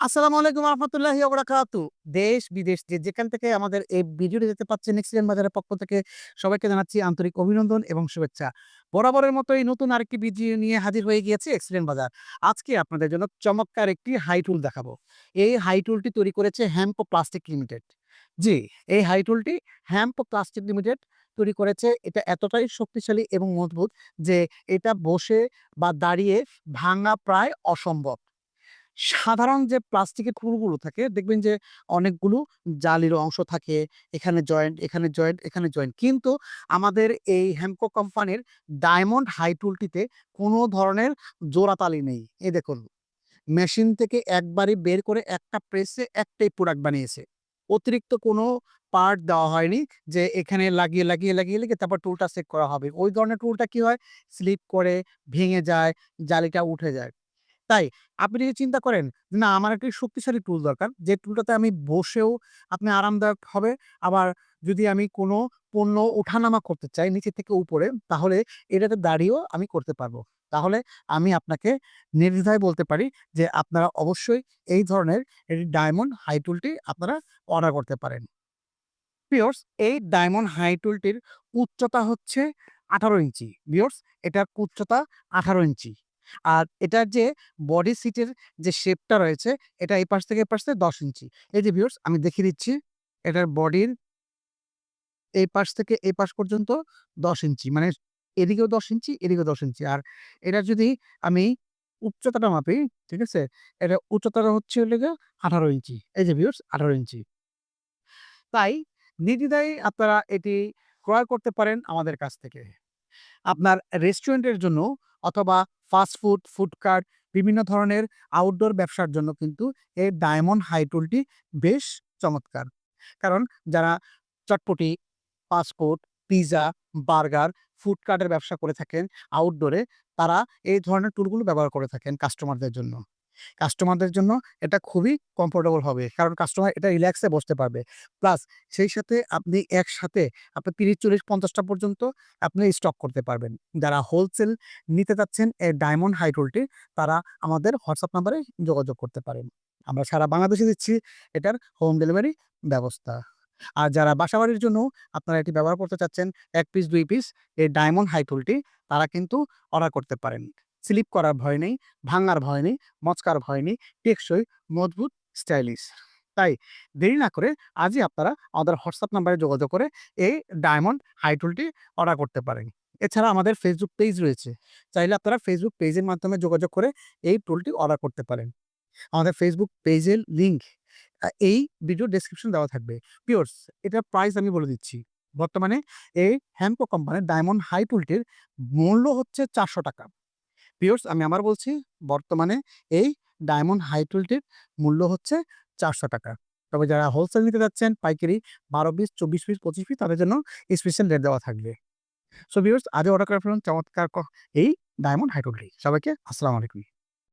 আসসালামু আলাইকুম রহমতুল্লাহি ওবরাকাতু। দেশ বিদেশ যে যেখান থেকে আমাদের এই ভিডিওটি দেখতে পাচ্ছেন এক্সিডেন্ট বাজারের পক্ষ থেকে সবাইকে জানাচ্ছি আন্তরিক অভিনন্দন এবং শুভেচ্ছা। বরাবরের মতোই নতুন আরেকটি ভিডিও নিয়ে হাজির হয়ে গিয়েছি এক্সিডেন্ট বাজার। আজকে আপনাদের জন্য চমৎকার একটি হাই টুল দেখাবো। এই হাই টুলটি তৈরি করেছে হ্যাম্পো প্লাস্টিক লিমিটেড। জি, এই হাই টুলটি হ্যাম্পো প্লাস্টিক লিমিটেড তৈরি করেছে। এটা এতটাই শক্তিশালী এবং মজবুত যে এটা বসে বা দাঁড়িয়ে ভাঙা প্রায় অসম্ভব। সাধারণ যে প্লাস্টিকের টুলগুলো থাকে দেখবেন যে অনেকগুলো জালির অংশ থাকে। এখানে জয়েন্ট, এখানে জয়েন্ট, এখানে জয়েন্ট। কিন্তু আমাদের এই হেমকো কোম্পানির ডায়মন্ড হাই টুলটিতে কোনো ধরনের জোড়াতালি নেই। এ দেখুন মেশিন থেকে একবারই বের করে একটা প্রেসে একটাই প্রোডাক্ট বানিয়েছে। অতিরিক্ত কোনো পার্ট দেওয়া হয়নি যে এখানে লাগিয়ে, লাগিয়ে, লাগিয়ে, লাগিয়ে তারপর টুলটা চেক করা হবে। ওই ধরনের টুলটা কি হয়? স্লিপ করে, ভেঙে যায়, জালিটা উঠে যায়। তাই আপনি যদি চিন্তা করেন, না আমার একটি শক্তিশালী টুল দরকার, যে টুলটাতে আমি বসেও আপনি আরামদায়ক হবে। আবার যদি আমি কোনো পণ্য ওঠানামা করতে চাই নিচে থেকে উপরে, তাহলে এটাতে দাঁড়িয়েও আমি করতে পারব। তাহলে আমি আপনাকে নির্দ্বিধায় বলতে পারি যে আপনারা অবশ্যই এই ধরনের ডায়মন্ড হাই টুলটি আপনারা অর্ডার করতে পারেন। পিওর্স এই ডায়মন্ড হাই টুলটির উচ্চতা হচ্ছে ১৮ ইঞ্চি। ভিউয়ার্স এটার উচ্চতা ১৮ ইঞ্চি। আর এটার যে বডি সিটের যে শেপটা রয়েছে এটা এই পাশ থেকে এই পাশ থেকে ১০ ইঞ্চি। এই যে ভিউর্স আমি দেখিয়ে দিচ্ছি। এটার বডির এই পাশ থেকে এই পাশ পর্যন্ত ১০ ইঞ্চি। মানে এদিকেও ১০ ইঞ্চি, এদিকেও ১০ ইঞ্চি। আর এটার যদি আমি উচ্চতাটা মাপি, ঠিক আছে? এটা উচ্চতাটা হচ্ছে হলো ১৮ ইঞ্চি। এই যে ভিউর্স আঠারো ইঞ্চি। তাই নির্দ্বিধায় আপনারা এটি ক্রয় করতে পারেন আমাদের কাছ থেকে। আপনার রেস্টুরেন্টের জন্য অথবা ফাস্ট ফুড, ফুড কার্ট বিভিন্ন ধরনের আউটডোর ব্যবসার জন্য কিন্তু এই ডায়মন্ড হাই টুলটি বেশ চমৎকার। কারণ যারা চটপটি, ফুড, পিজ্জা, বার্গার, ফুড কার্টের ব্যবসা করে থাকেন আউটডোরে, তারা এই ধরনের টুলগুলো ব্যবহার করে থাকেন কাস্টমারদের জন্য। কাস্টমারদের জন্য এটা খুবই কমফোর্টেবল হবে। কারণ কাস্টমার এটা রিল্যাক্সে বসতে পারবে। প্লাস সেই সাথে আপনি একসাথে আপনি তিরিশ চল্লিশ পঞ্চাশটা পর্যন্ত আপনি স্টক করতে পারবেন। যারা হোলসেল নিতে চাচ্ছেন এই ডায়মন্ড হাই টুলটি, তারা আমাদের হোয়াটসঅ্যাপ নাম্বারে যোগাযোগ করতে পারেন। আমরা সারা বাংলাদেশে দিচ্ছি এটার হোম ডেলিভারি ব্যবস্থা। আর যারা বাসাবাড়ির জন্য আপনারা এটি ব্যবহার করতে চাচ্ছেন এক পিস দুই পিস এই ডায়মন্ড হাই টুলটি, তারা কিন্তু অর্ডার করতে পারেন। স্লিপ করার ভয় নেই, ভাঙার ভয় নেই, মচকার ভয় নেই, টেকসই, মজবুত, স্টাইলিশ। তাই দেরি না করে আজই আপনারা আমাদের হোয়াটসঅ্যাপ নাম্বারে যোগাযোগ করে এই ডায়মন্ড হাই টুলটি অর্ডার করতে পারেন। এছাড়া আমাদের ফেসবুক পেজ রয়েছে। চাইলে আপনারা ফেসবুক পেজের মাধ্যমে যোগাযোগ করে এই টুলটি অর্ডার করতে পারেন। আমাদের ফেসবুক পেজের লিঙ্ক এই ভিডিও ডেসক্রিপশন দেওয়া থাকবে। পিওর্স এটার প্রাইস আমি বলে দিচ্ছি। বর্তমানে এই হ্যাম্পো কোম্পানির ডায়মন্ড হাই টুলটির মূল্য হচ্ছে ৳৪০০ ভিউয়ার্স আমি আবার বলছি বর্তমানে এই ডায়মন্ড হাই টুলটির মূল্য হচ্ছে ৳৪০০ তবে যারা হোলসেল নিতে যাচ্ছেন পাইকারি ১২ পিস, ২৪ পিস, ২৫ পিস তাদের জন্য স্পেশাল রেট দেওয়া থাকবে। সো ভিউর্স আজও অর্ডার করে ফেলুন চমৎকার এই ডায়মন্ড হাইটুলটি সবাইকে আসসালামু আলাইকুম।